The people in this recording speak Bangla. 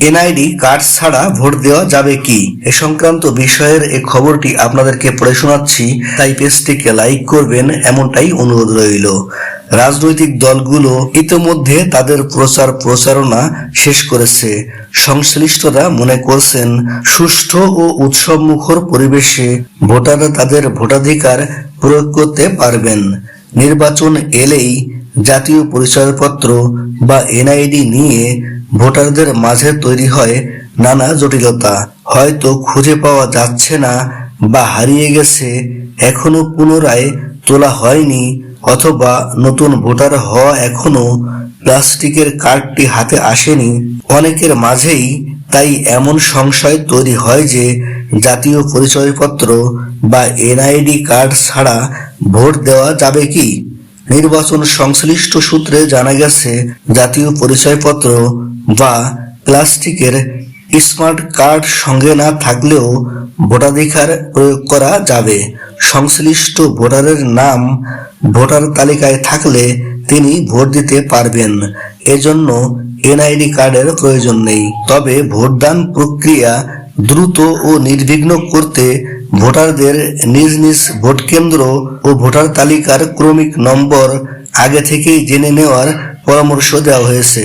এনআইডি কার্ড ছাড়া ভোট দেওয়া যাবে কি? এ সংক্রান্ত বিষয়ের এই খবরটি আপনাদেরকে পড়ে শোনাচ্ছি। তাই পেজটিকে লাইক করবেন, এমনটাই অনুরোধ রইল। রাজনৈতিক দলগুলো ইতোমধ্যে তাদের প্রচার প্রচারণা শেষ করেছে। সংশ্লিষ্টরা মনে করছেন, সুষ্ঠু ও উৎসবমুখর পরিবেশে ভোটাররা তাদের ভোটাধিকার প্রয়োগ করতে পারবেন। নির্বাচন এলেই জাতীয় পরিচয়পত্র বা এনআইডি নিয়ে ভোটারদের মাঝে তৈরি হয় নানা জটিলতা। হয়তো খুঁজে পাওয়া যাচ্ছে না বা হারিয়ে গেছে, এখনও পুনরায় তোলা হয়নি, অথবা নতুন ভোটার হওয়া এখনও প্লাস্টিকের কার্ডটি হাতে আসেনি। অনেকের মাঝেই তাই এমন সংশয় তৈরি হয় যে জাতীয় পরিচয়পত্র বা এনআইডি কার্ড ছাড়া ভোট দেওয়া যাবে কি? নির্বাচন সংশ্লিষ্ট সূত্রে জানা গেছে, জাতীয় পরিচয়পত্র বা প্লাস্টিকের স্মার্ট কার্ড সঙ্গে না থাকলেও ভোটাধিকার প্রয়োগ করা যাবে। সংশ্লিষ্ট ভোটারের নাম ভোটার তালিকায় থাকলে তিনি ভোট দিতে পারবেন। এজন্য এনআইডি কার্ডের প্রয়োজন নেই। তবে ভোটদান প্রক্রিয়া দ্রুত ও নির্বিঘ্ন করতে ভোটারদের নিজ নিজ ভোট কেন্দ্র ও ভোটার তালিকার ক্রমিক নম্বর আগে থেকেই জেনে নেওয়ার পরামর্শ দেওয়া হয়েছে।